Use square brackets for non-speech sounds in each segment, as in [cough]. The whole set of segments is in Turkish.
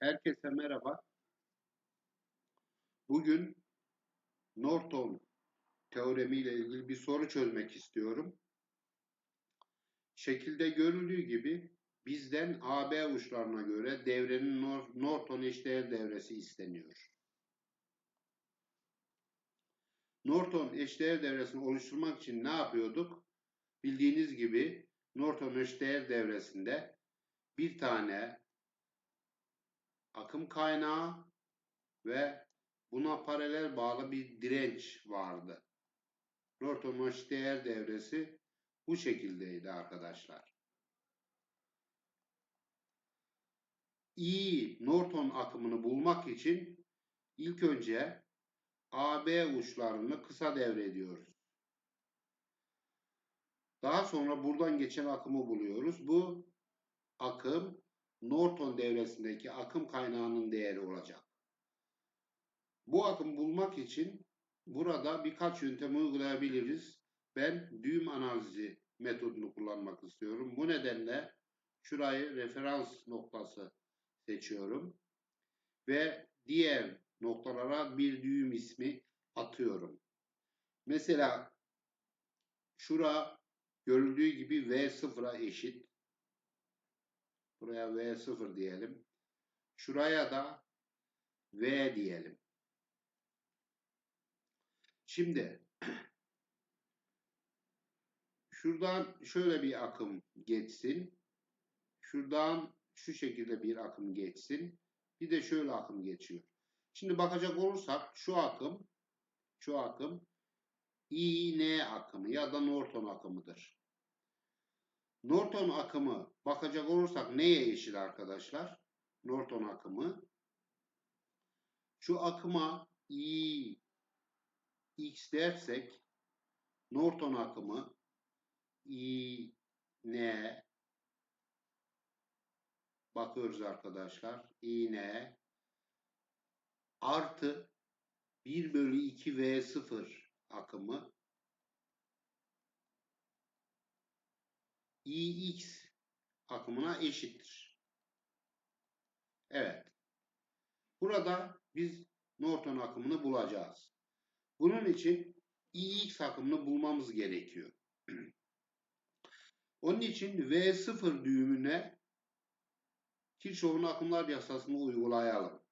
Herkese merhaba. Bugün Norton teoremi ile ilgili bir soru çözmek istiyorum. Şekilde görüldüğü gibi bizden AB uçlarına göre devrenin Nor- Norton eşdeğer devresi isteniyor. Norton eşdeğer devresini oluşturmak için ne yapıyorduk? Bildiğiniz gibi Norton eşdeğer devresinde bir tane akım kaynağı ve buna paralel bağlı bir direnç vardı. Norton eşdeğer devresi bu şekildeydi arkadaşlar. İyi Norton akımını bulmak için ilk önce AB uçlarını kısa devrediyoruz. Daha sonra buradan geçen akımı buluyoruz. Bu akım Norton devresindeki akım kaynağının değeri olacak. Bu akım bulmak için burada birkaç yöntem uygulayabiliriz. Ben düğüm analizi metodunu kullanmak istiyorum. Bu nedenle şurayı referans noktası seçiyorum ve diğer noktalara bir düğüm ismi atıyorum. Mesela şura görüldüğü gibi V0'a eşit. Buraya V0 diyelim. Şuraya da V diyelim. Şimdi [clears throat] şuradan şöyle bir akım geçsin. Şuradan şu şekilde bir akım geçsin. Bir de şöyle akım geçiyor. Şimdi bakacak olursak şu akım şu akım IN akımı ya da Norton akımıdır. Norton akımı bakacak olursak neye eşit arkadaşlar? Norton akımı şu akıma I X dersek Norton akımı I N bakıyoruz arkadaşlar. I N artı 1 bölü 2 V0 akımı IX akımına eşittir. Evet. Burada biz Norton akımını bulacağız. Bunun için IX akımını bulmamız gerekiyor. [clears throat] Onun için V0 düğümüne Kirchhoff'un akımlar yasasını uygulayalım.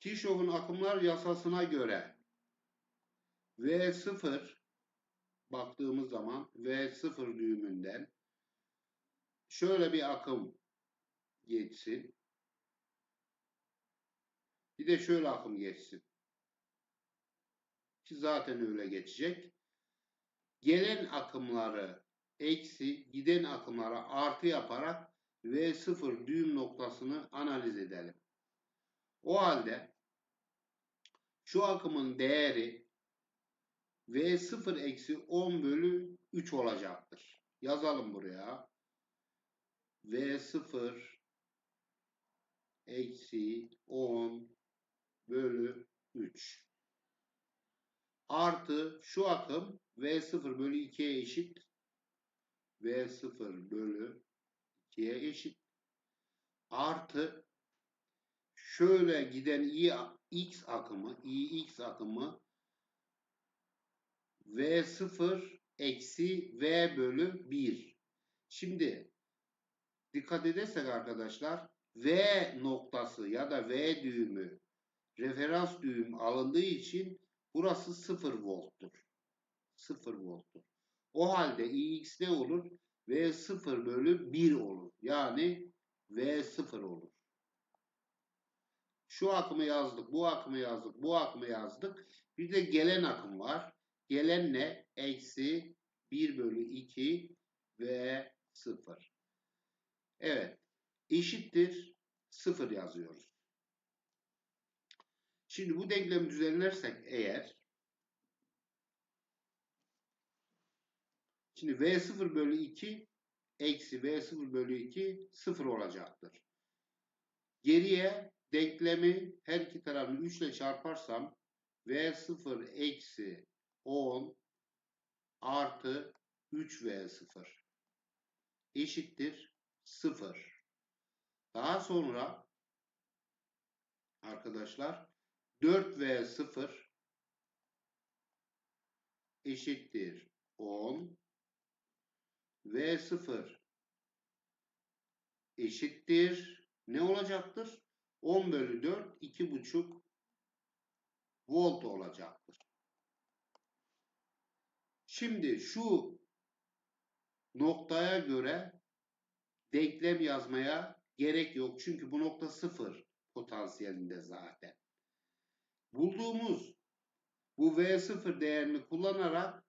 Kirchhoff'un akımlar yasasına göre V0 baktığımız zaman V0 düğümünden şöyle bir akım geçsin. Bir de şöyle akım geçsin. Ki zaten öyle geçecek. Gelen akımları eksi, giden akımları artı yaparak V0 düğüm noktasını analiz edelim. O halde şu akımın değeri V0 eksi 10 bölü 3 olacaktır. Yazalım buraya. V0 eksi 10 bölü 3 artı şu akım V0 bölü 2'ye eşit V0 bölü 2'ye eşit artı şöyle giden X akımı IX akımı V0 eksi V bölü 1 şimdi dikkat edersek arkadaşlar V noktası ya da V düğümü referans düğüm alındığı için burası 0 volttur. 0 volttur. O halde Ix ne olur? V 0 bölü 1 olur. Yani V 0 olur. Şu akımı yazdık, bu akımı yazdık, bu akımı yazdık. Bir de gelen akım var. Gelen ne? Eksi 1 bölü 2 V 0. Evet. Eşittir 0 yazıyoruz. Şimdi bu denklemi düzenlersek eğer şimdi V0 bölü 2 eksi V0 bölü 2 0 olacaktır. Geriye denklemi her iki tarafını 3 ile çarparsam V0 eksi 10 artı 3V0 eşittir 0. Daha sonra arkadaşlar 4V0 eşittir 10 V0 eşittir ne olacaktır? 10 bölü 4 2,5 volt olacaktır. Şimdi şu noktaya göre denklem yazmaya gerek yok. Çünkü bu nokta sıfır potansiyelinde zaten. Bulduğumuz bu V0 değerini kullanarak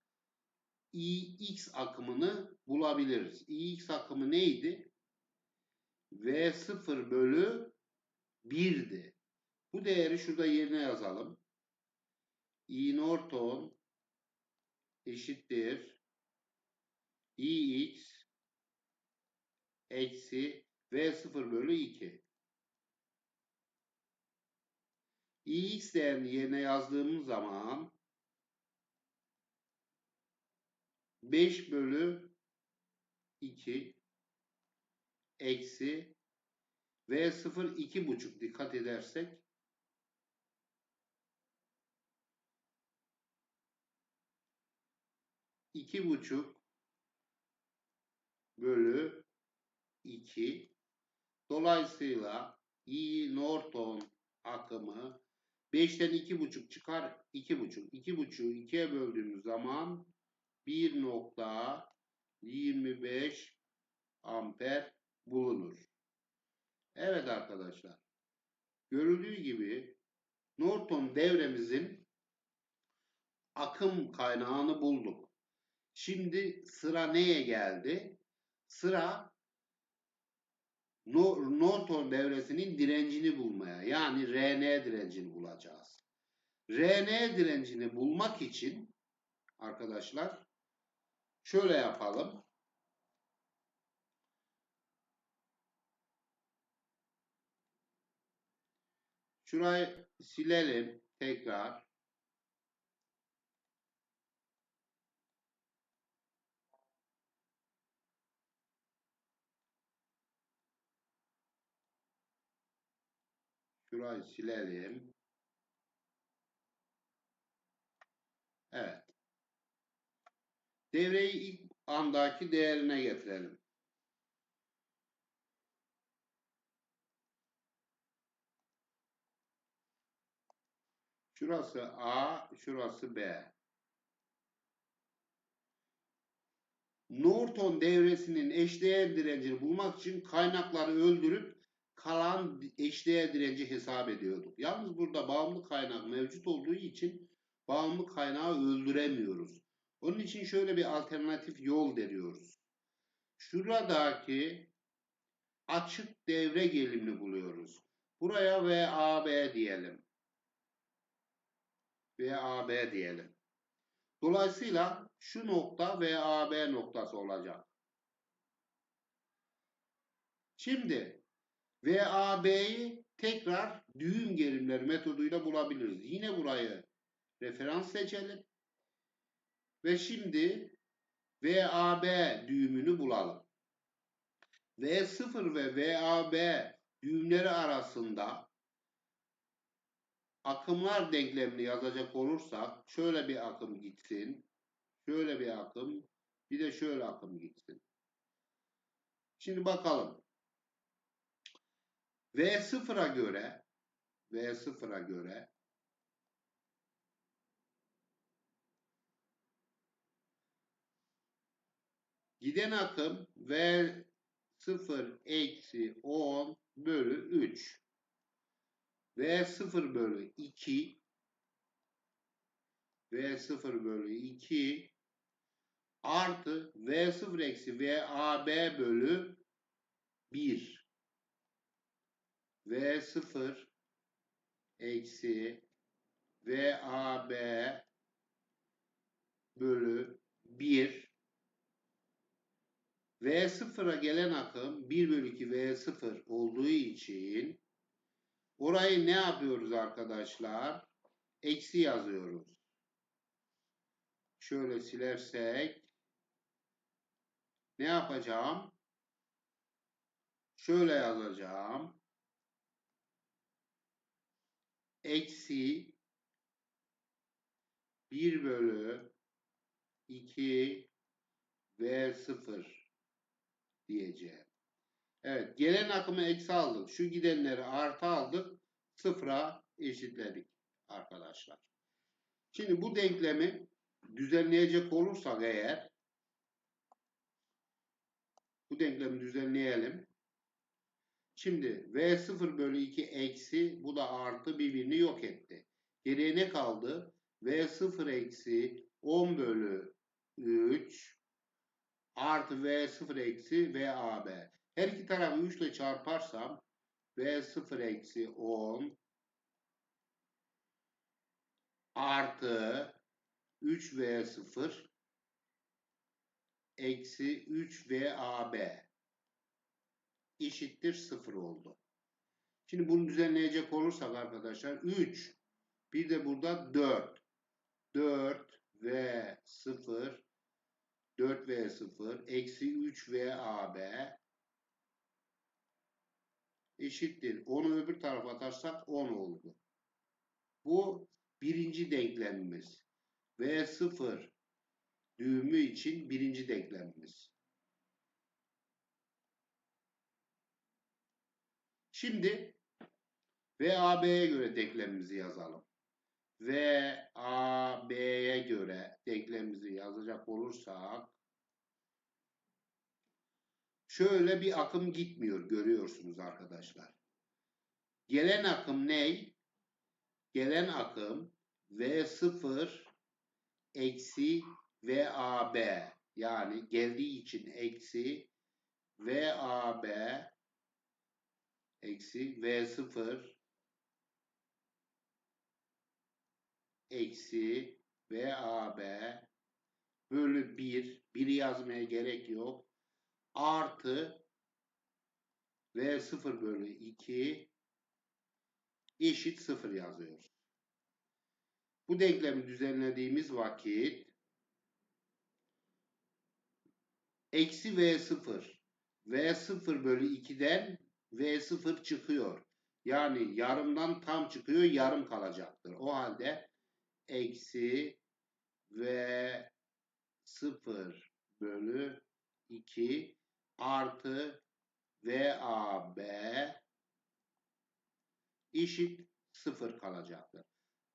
Ix akımını bulabiliriz. Ix akımı neydi? V0 bölü 1'di. Bu değeri şurada yerine yazalım. I Norton eşittir Ix eksi V0 bölü 2. Ix değerini yerine yazdığımız zaman 5 bölü 2 eksi V0 2,5 dikkat edersek iki buçuk bölü 2 dolayısıyla I Norton akımı 5'ten 2,5 çıkar 2,5. 2,5'u 2'ye böldüğümüz zaman 1.25 amper bulunur. Evet arkadaşlar. Görüldüğü gibi Norton devremizin akım kaynağını bulduk. Şimdi sıra neye geldi? Sıra Norton devresinin direncini bulmaya yani RN direncini bulacağız. RN direncini bulmak için arkadaşlar şöyle yapalım. Şurayı silelim tekrar. Şurayı silelim. Evet. Devreyi ilk andaki değerine getirelim. Şurası A, şurası B. Norton devresinin eşdeğer direncini bulmak için kaynakları öldürüp kalan eşdeğer direnci hesap ediyorduk. Yalnız burada bağımlı kaynak mevcut olduğu için bağımlı kaynağı öldüremiyoruz. Onun için şöyle bir alternatif yol deniyoruz. Şuradaki açık devre gelimini buluyoruz. Buraya VAB diyelim. VAB diyelim. Dolayısıyla şu nokta VAB noktası olacak. Şimdi VAB'yi tekrar düğüm gelimleri metoduyla bulabiliriz. Yine burayı referans seçelim. Ve şimdi VAB düğümünü bulalım. V0 ve VAB düğümleri arasında akımlar denklemini yazacak olursak şöyle bir akım gitsin. Şöyle bir akım. Bir de şöyle akım gitsin. Şimdi bakalım. V0'a göre V0'a göre giden akım V0 eksi 10 bölü 3 V0 bölü 2 V0 bölü 2 artı V0 eksi VAB bölü 1 V0 eksi VAB bölü 1 V0'a gelen akım 1 bölü 2 V0 olduğu için orayı ne yapıyoruz arkadaşlar? Eksi yazıyoruz. Şöyle silersek ne yapacağım? Şöyle yazacağım. Eksi 1 bölü 2 v 0 diyeceğim. Evet gelen akımı eksi aldık. Şu gidenleri artı aldık. Sıfıra eşitledik arkadaşlar. Şimdi bu denklemi düzenleyecek olursak eğer bu denklemi düzenleyelim. Şimdi V0 bölü 2 eksi bu da artı birbirini yok etti. Geriye ne kaldı? V0 eksi 10 bölü 3 artı V0 eksi VAB. Her iki tarafı 3 ile çarparsam V0 eksi 10 artı 3V0 eksi 3VAB eşittir 0 oldu. Şimdi bunu düzenleyecek olursak arkadaşlar 3 bir de burada 4 4 v 0 4 v 0 eksi 3 v AB eşittir. Onu öbür tarafa atarsak 10 oldu. Bu birinci denklemimiz. V0 düğümü için birinci denklemimiz. Şimdi VAB'ye göre denklemimizi yazalım. VAB'ye göre denklemimizi yazacak olursak şöyle bir akım gitmiyor görüyorsunuz arkadaşlar. Gelen akım ney? Gelen akım V0 eksi VAB yani geldiği için eksi VAB eksi V0 eksi VAB bölü 1 1'i yazmaya gerek yok. Artı V0 bölü 2 eşit 0 yazıyoruz. Bu denklemi düzenlediğimiz vakit eksi V0 V0 bölü 2'den V0 çıkıyor. Yani yarımdan tam çıkıyor, yarım kalacaktır. O halde eksi V0 bölü 2 artı VAB eşit 0 kalacaktır.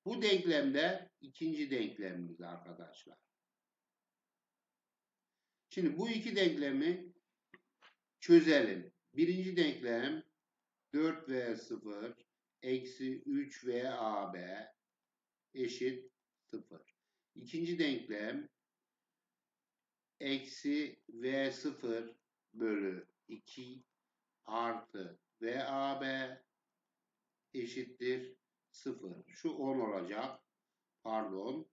Bu denklemde ikinci denklemimiz arkadaşlar. Şimdi bu iki denklemi çözelim. Birinci denklem 4V0 eksi 3VAB eşit 0. İkinci denklem eksi V0 bölü 2 artı VAB eşittir 0. Şu 10 olacak. Pardon.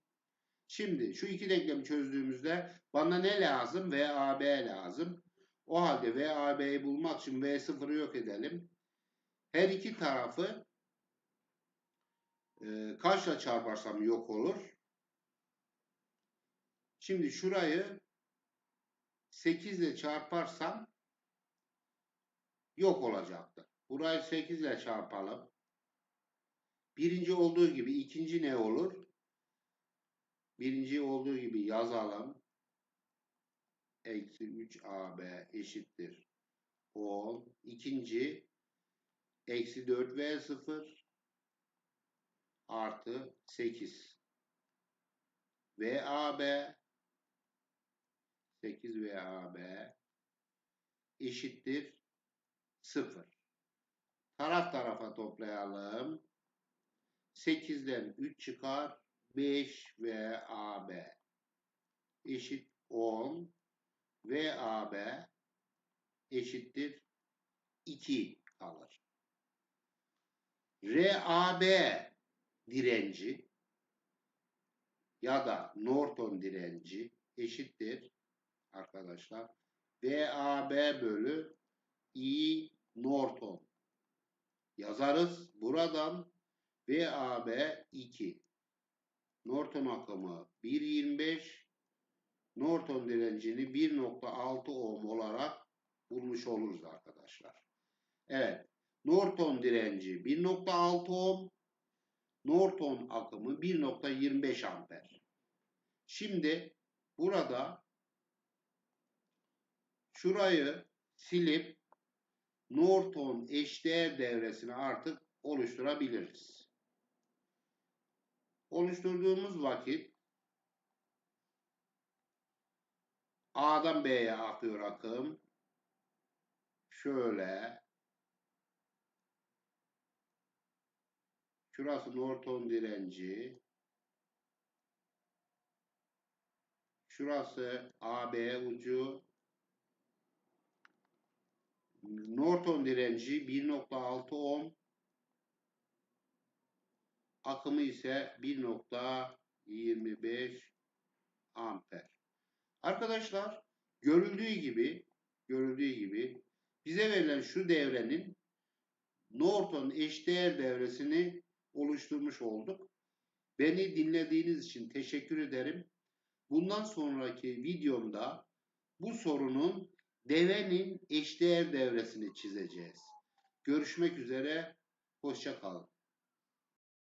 Şimdi şu iki denklemi çözdüğümüzde bana ne lazım? VAB lazım. O halde VAB'yi bulmak için V0'ı yok edelim. Her iki tarafı e, kaçla çarparsam yok olur? Şimdi şurayı 8 ile çarparsam yok olacaktır. Burayı 8 ile çarpalım. Birinci olduğu gibi ikinci ne olur? Birinci olduğu gibi yazalım. Eksi 3AB eşittir 10. İkinci eksi 4V0 artı 8. VAB 8 VAB eşittir 0. Taraf tarafa toplayalım. 8'den 3 çıkar. 5 VAB eşit 10. VAB eşittir 2 kalır. RAB direnci ya da Norton direnci eşittir arkadaşlar. VAB bölü I Norton yazarız. Buradan VAB 2. Norton akımı 1.25 Norton direncini 1.6 ohm olarak bulmuş oluruz arkadaşlar. Evet. Norton direnci 1.6 ohm. Norton akımı 1.25 amper. Şimdi burada şurayı silip Norton eşdeğer devresini artık oluşturabiliriz. Oluşturduğumuz vakit A'dan B'ye akıyor akım. Şöyle. Şurası Norton direnci. Şurası AB ucu. Norton direnci 1.6 ohm. Akımı ise 1.25 amper. Arkadaşlar görüldüğü gibi görüldüğü gibi bize verilen şu devrenin Norton eşdeğer devresini oluşturmuş olduk. Beni dinlediğiniz için teşekkür ederim. Bundan sonraki videomda bu sorunun devenin eşdeğer devresini çizeceğiz. Görüşmek üzere, hoşça kalın.